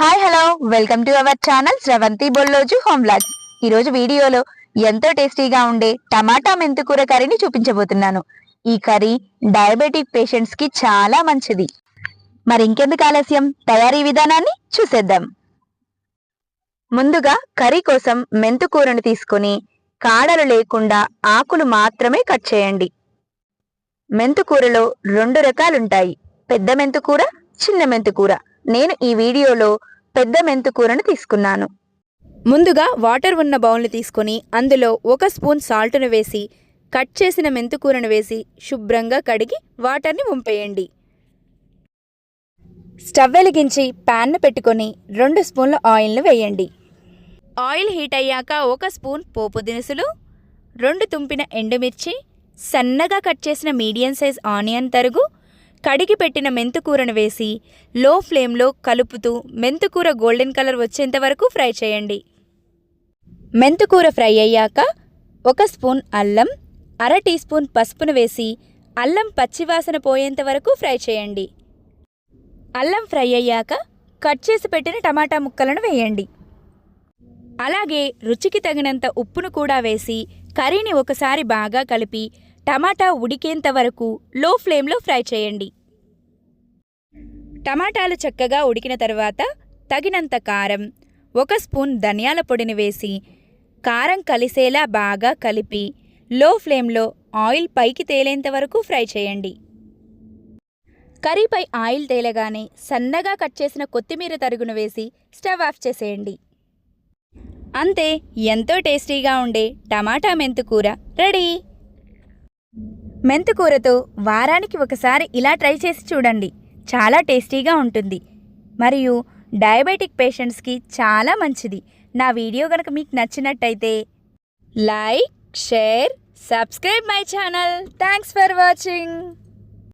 Hi hello welcome to our channel Sravanthi Bolloju home vlogs ఈరోజు వీడియోలో ఎంతో టేస్టీగా ఉండే టమాటా మెంతుకూర కర్రీని చూపించబోతున్నాను. ఈ కర్రీ డయాబెటిక్ పేషెంట్స్కి చాలా మంచిది. మరి ఇంకెందుకు ఆలస్యం? తయారీ విధానాన్ని చూసేద్దాం. ముందుగా కర్రీ కోసం మెంతుకూరను తీసుకొని కాడలు లేకుండా ఆకులు మాత్రమే కట్ చేయండి. మెంతుకూరలో రెండు రకాలుంటాయి. పెద్ద మెంతుకూర చిన్న మెంతుకూర నేను ఈ వీడియోలో పెద్ద మెంతుకూరను తీసుకున్నాను. ముందుగా వాటర్ ఉన్న బౌల్ని తీసుకొని అందులో ఒక స్పూన్ సాల్ట్ను వేసి కట్ చేసిన మెంతుకూరను వేసి శుభ్రంగా కడిగి వాటర్ని ఉంపేయండి స్టవ్ వెలిగించి ప్యాన్ను పెట్టుకొని రెండు స్పూన్ల ఆయిల్ను వేయండి. ఆయిల్ హీట్ అయ్యాక ఒక స్పూన్ పోపు దినుసులు రెండు తుంపిన ఎండుమిర్చి సన్నగా కట్ చేసిన మీడియం సైజ్ ఆనియన్ తరుగు కడిగి పెట్టిన మెంతుకూరను వేసి లో ఫ్లేమ్లో కలుపుతూ మెంతుకూర గోల్డెన్ కలర్ వచ్చేంత వరకు ఫ్రై చేయండి. మెంతుకూర ఫ్రై అయ్యాక ఒక స్పూన్ అల్లం అర టీ స్పూన్ పసుపును వేసి అల్లం పచ్చివాసన పోయేంత వరకు ఫ్రై చేయండి. అల్లం ఫ్రై అయ్యాక కట్ చేసి పెట్టిన టమాటా ముక్కలను వేయండి. అలాగే రుచికి తగినంత ఉప్పును కూడా వేసి కర్రీని ఒకసారి బాగా కలిపి టమాటా ఉడికేంత వరకు లో ఫ్లేమ్లో ఫ్రై చేయండి. టమాటాలు చక్కగా ఉడికిన తర్వాత తగినంత కారం ఒక స్పూన్ ధనియాల పొడిని వేసి కారం కలిసేలా బాగా కలిపి లో ఫ్లేమ్లో ఆయిల్ పైకి తేలేంత వరకు ఫ్రై చేయండి. కర్రీపై ఆయిల్ తేలగానే సన్నగా కట్ చేసిన కొత్తిమీర తరుగును వేసి స్టవ్ ఆఫ్ చేసేయండి. అంతే ఎంతో టేస్టీగా ఉండే టమాటా మెంతుకూర రెడీ! మెంతుకూరతో వారానికి ఒకసారి ఇలా ట్రై చేసి చూడండి. చాలా టేస్టీగా ఉంటుంది. మరియు డయాబెటిక్ పేషెంట్స్కి చాలా మంచిది. నా వీడియో కనుక మీకు నచ్చినట్టయితే like share subscribe my channel. Thanks for watching.